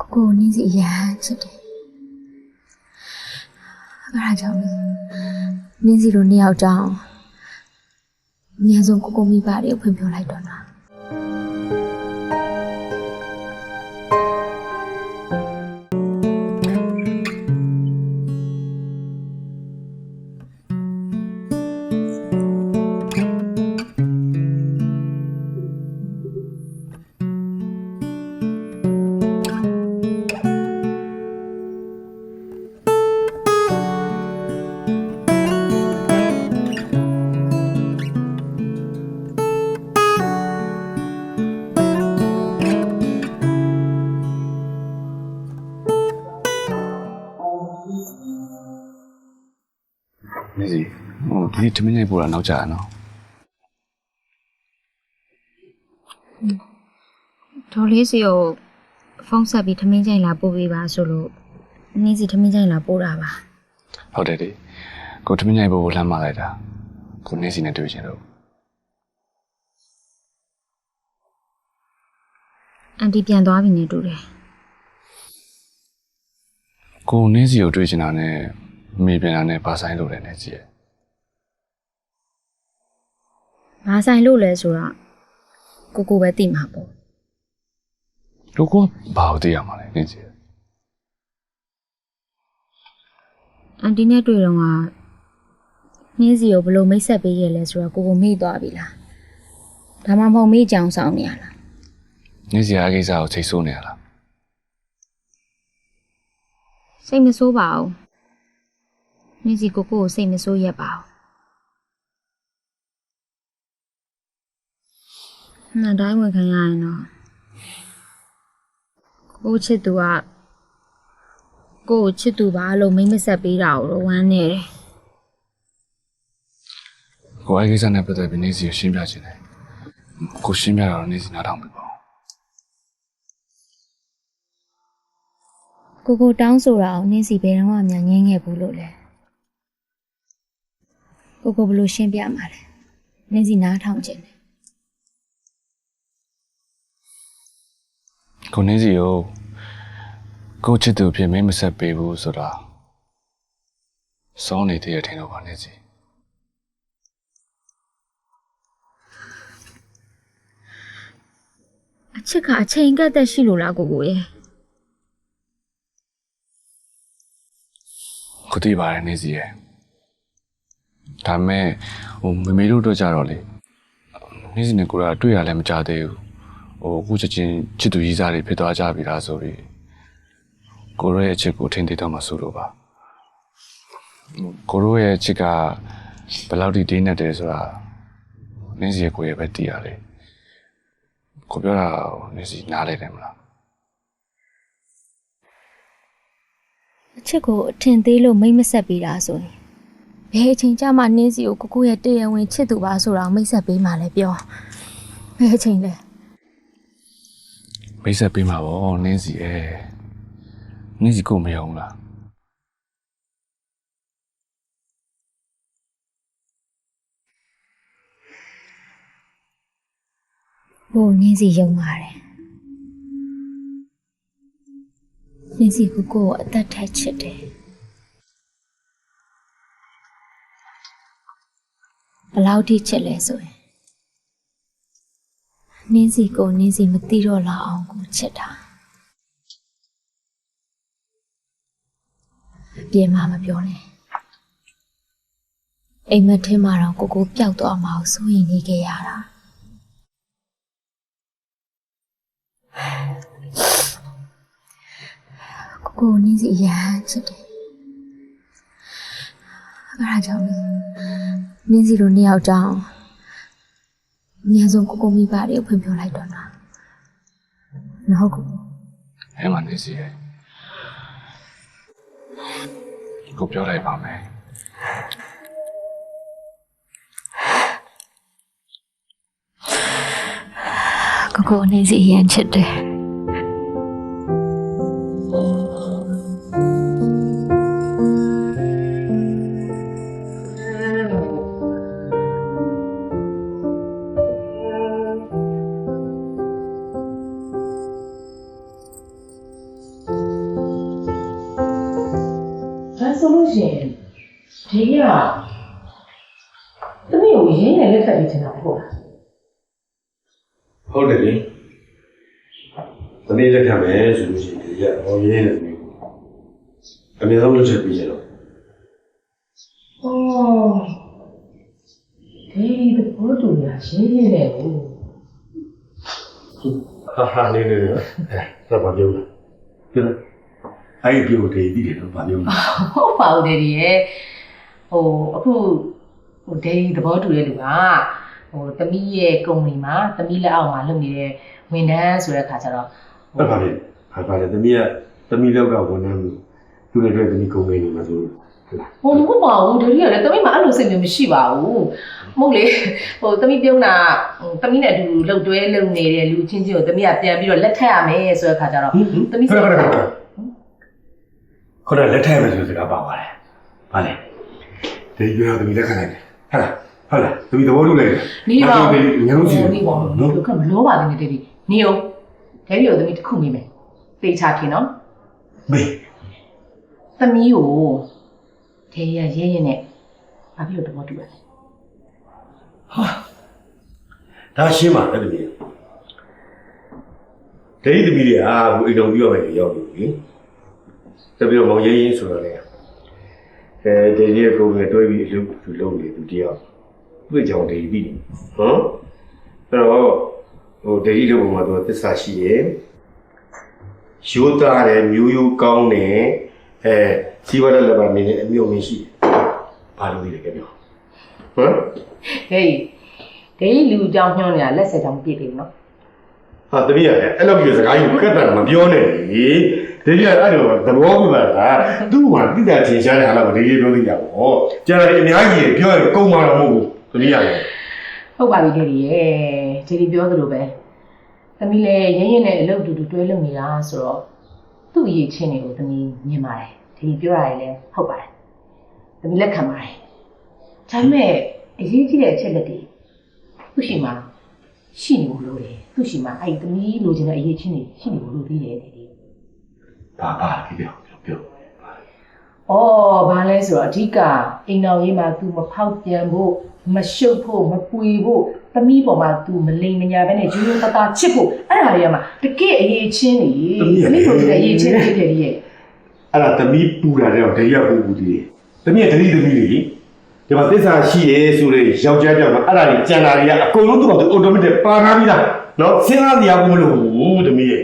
ကိုကိုနင်းစီအရန်ချစ်တယ်အဲ့ဒါကြောင့်လေနင်းစီတို့နှစ်ယောက်ကြောင့်အများဆုံးကိုကိုမိဘတွေကိုဖွင့်ပြလိုက်တော့တာ နေစီဟိုဒီနေ့ထမင်းညိုက်ပို့တာနောက်ကျရနော်ဒေါ်လေးစီကိုဖုန်းဆက်ပြီးထမင်းချိန်လာပို့ပေးပါဆိုလို့နင်းစီထမင်းချိန်လာပို့တာပါဟုတ်တယ်လေကိုထမင်းညိုက်ပို့ကိုလှမ်းမလိုက်တာကိုနေစီနဲ့တွေ့ချင်တော့အန်တီပြန်သွားပြီနေတူတယ်ကိုနေစီကိုတွေ့ချင်တာနဲ့ မိပြန်တာနဲ့ပါဆိုင်လို့လည်းနေကြည့်ရဘာဆိုင်လို့လဲဆိုတော့ကိုကိုပဲသိမှာပေါ့ကိုကဘာလို့သိရမှာလဲနေကြည့်ရအန်တီနဲ့တွေ့တော့ကနင်းစီကိုဘယ်လိုမိတ်ဆက်ပေးရလဲဆိုတော့ကိုကိုမေ့သွားပြီလားဒါမှမဟုတ်မေ့ကြောင်ဆောင်နေရလားနေစီအားကိစ္စကိုချိတ်ဆိုးနေရလားစိတ်မဆိုးပါဘူး နင်းစီကိုကိုကိုစိတ်မဆိုးရက်ပါဘူးနာတိုင်းဝင်ခံရရင်တော့ကိုချစ်သူကကိုကိုချစ်သူပါလို့မိတ်မဆက်ပေးတာကိုတော့ဝမ်းနေတယ်ကိုအားကိစ္စနဲ့ပတ်သက်ပြီးနေစီကိုရှင်းပြချင်တယ်ကိုရှင်းပြတော့နေစီနားထောင်ပြီပေါ့ကိုကိုတောင်းဆိုတာကိုနင်းစီဘယ်တော့မှမငင်းခဲ့ဘူးလို့လဲ ကိုကိုဘယ်လို့ရှင်းပြမှာလဲနင်းစီနားထောင်ခြင်းတယ်ကိုနေစီကိုကိုချစ်သူဖြစ်မင်းမဆက်ပေးဘူးဆိုတာစောင်းနေသေးတယ်ထင်တော့ပါနေစီအချစ်ကအချိန်ကတ်သက်ရှိလို့လားကိုကိုရဲ့ကိုသိပါတယ်နေစီရဲ့ ဒါမဲ့ဟိုမမေတို့တော့ကြတော့လေနေစီနဲ့ကိုကတွေ့ရလည်းမကြသေးဘူးဟိုအခုချက်ချင်းချစ်သူကြီးစားတွေဖြစ်သွားကြပြီလားဆိုပြီးကိုရောရဲ့အချစ်ကိုထင်သေးတော့မှဆိုလို့ပါဟိုကိုရောရဲ့အချစ်ကဘယ်လောက်ထိတင်းနေတယ်ဆိုတာနေစီရဲ့ကိုရဲ့ပဲသိရလေကိုပြောတာဟိုနေစီနားလဲတယ်မလားအချစ်ကိုအထင်သေးလို့မိတ်မဆက်ပေးတာဆိုရင် ဘယ်အချိန်ကျမှနင်းစီကိုကိုကိုရဲ့တရားဝင်ချစ်သူပါဆိုတာကိုမိတ်ဆက်ပေးမှလဲပြောဘယ်အချိန်လဲမိတ်ဆက်ပေးမှာပေါ့နင်းစီအဲနင်းစီကိုမယုံလားဟိုနင်းစီယုံပါတယ်နင်းစီကိုကိုကိုအသက်ထက်ချစ်တယ်ဘယ် လောက်ထိချစ်လဲဆိုရင်နင်းစီကိုနင်းစီမသိတော့လောက်အောင်ကိုချစ်တာအပြေမှာမပြောနဲ့အိမ်မက်ထဲမှာတော့ကိုကိုပျောက်သွားမှာကိုစိုးရင်နေခဲ့ရတာကိုကိုနင်းစီအရန်ချစ်တယ်အဲ့ဒါကြောင့်လေ နင်းစီတို့နှစ်ယောက်ကြောင့်အများဆုံးကိုကိုမိဘတွေကိုဖွင့်ပြလိုက်တော့တာနော်ကိုကိုအဲမှာနေစီရဲ့ကိုပြောလိုက်ပါမယ်ကိုကိုနင်းစီအရန်ချစ်တယ် ဆိုလို့ရှိရင်ဒီကသမီးကိုရင်းနဲ့လက်ဆက်ပြီးချင်တာပေါ့လားဟုတ်တယ်လေသမီးလက်ခံမယ်ဆိုလို့ရှိရင်ဒီကဟောရင်းနေသမီးကိုအမြဲတမ်းလုပ်ချက်ပြီးရတော့။အော်ဒီဘောတူရရင်းရင်းနဲ့ကိုဟာဟာနေနေနေဆက်ပါပြောလားပြောလား အဲ့ဒီပြောတယ်ဒီတယ်တော့ဗာပြောလားဟုတ်ပါဦးတယ်ဒီရဲ့ဟိုအခုဟိုဒိန်သဘောတူတဲ့လူကဟိုသမီးရဲ့ကုမ္ပဏီမှာသမီးလက်အောက်မှာလုပ်နေတဲ့ဝန်ထမ်းဆိုတဲ့ခါကျတော့ဟုတ်ပါလေဟာပါလေသမီးကသမီးလောက်ကဝန်ထမ်းမှုသူလည်းတွေ့သမီးကုန်နေနေမှာဆိုဟုတ်လားဟိုမဟုတ်ပါဘူးဒိန်ကလည်းသမီးမှာအဲ့လိုစိတ်မျိုးမရှိပါဘူးမဟုတ်လေဟိုသမီးပြုံးတာဟိုသမီးနဲ့အတူတူလှုပ်တွဲလှုပ်နေတဲ့လူချင်းချင်းကိုသမီးကပြန်ပြီးတော့လက်ထပ်ရမယ်ဆိုတဲ့ခါကျတော့သမီးခ စိရတ်ခရခရခေါ်တယ်လက်ထည့်မယ်ဆိုစကားပါပါတယ်ဗာလေဒီပြောသမီးလက်ခံလိုက်တယ်ဟုတ်လားဟုတ်လားသမီးသဘောတူလိုက်တယ်နေပါငါတို့ငါတို့စီနေပါနော်လို့ကမလောပါနဲ့တဲ့ဒီနေအောင်ဒဲဒီကိုသမီးတစ်ခုမိမယ်သေချာထင်နော်မေးသမီးကိုဒေရရဲရဲနဲ့ဘာဖြစ်လို့တဘောတူရလဲဒါရှင်းပါလေသမီးဒိဋ္ဌိသမီးတွေအာဟိုအိမ်တော်ပြီးတော့ပဲရောက်ပြီ တပည့်တော်မောင်ရဲရင်ဆိုတော့လေအဲဒိဋ္ဌိရဲ့ကိုယ်နဲ့တွဲပြီးအလုပ်သူလုပ်နေသူတယောက်သူ့ကြောင့်ဒိဋ္ဌိပြီးဟမ်အဲ့တော့ဟိုဒိဋ္ဌိလုပ်ပုံမှာသူသစ္စာရှိတယ်ရိုးသားတယ်မျိုးရိုးကောင်းတယ်အဲစီဝါဒလည်းပါနေတယ်အမျိုးမင်းရှိတယ်ဘာလို့ဒီလဲကြပြောဟမ်ဟေးဒေလူကြောင့်ညွှန်းနေတာလက်ဆက်ကြောင့်မပြည့်သေးဘူးနော်ဟာတပည့်ရအဲ့လိုမျိုးစကားကြီးကတ်တာမပြောနဲ့လေ တပည့်ရအဲ့လိုသဘောပြပါလားသူ့မှာတိတာထင်ရှားတဲ့ဟာတော့ဒီကြီးပြောသေးတာပေါ့ကျန်တယ်အများကြီးပြောရင်ကုန်မှာတော့မဟုတ်ဘူးတပည့်ရတယ်ဟုတ်ပါပြီဒေဒီရဲ့ဒေဒီပြောသလိုပဲသမီးလည်းရဲရဲနဲ့အလုပ်တူတူတွဲလုပ်နေတာဆိုတော့သူ့အရေးချင်းတွေကိုသမီးမြင်ပါတယ်ဒေဒီပြောတာလည်းဟုတ်ပါတယ်သမီးလက်ခံပါတယ်ဒါပေမဲ့အရေးကြီးတဲ့အချက်လက်တွေသူ့ရှိမှာရှိနေလို့လို့တယ်သူ့ရှိမှာအဲ့ဒီသမီးလိုချင်တဲ့အရေးချင်းတွေရှိနေလို့သေးတယ် ဒါပါတိပြောပြောဩဘာလဲဆိုတော့အဓိကအိမ်တော်ရေးမှာ तू မဖောက်ပြန်ဖို့မရှုပ်ဖို့မပွေဖို့သမီးပေါ်မှာ तू မလိမ်မညာပဲနဲ့ရိုးရိုးသားသားချစ်ဖို့အဲ့ဒါတွေကမှတကယ့်အရေးချင်းနေသမီးတို့ကအရေးချင်းဖြစ်တယ်ကြီးရဲ့အဲ့ဒါသမီးပူတာတဲ့တော့ဒိရပူပူသေးတယ်သမီးကဒိဋ္ဌိသမီးလေဒီမှာသစ္စာရှိတယ်ဆိုတဲ့ယောက်ျားပြောက်တော့အဲ့ဒါကြီးကျန်တာတွေကအကုန်လုံးသူ့ဘာသူ automatic ပါထားပြီးသားနော်စဉ်းစားစရာမလိုဘူးသမီးရေ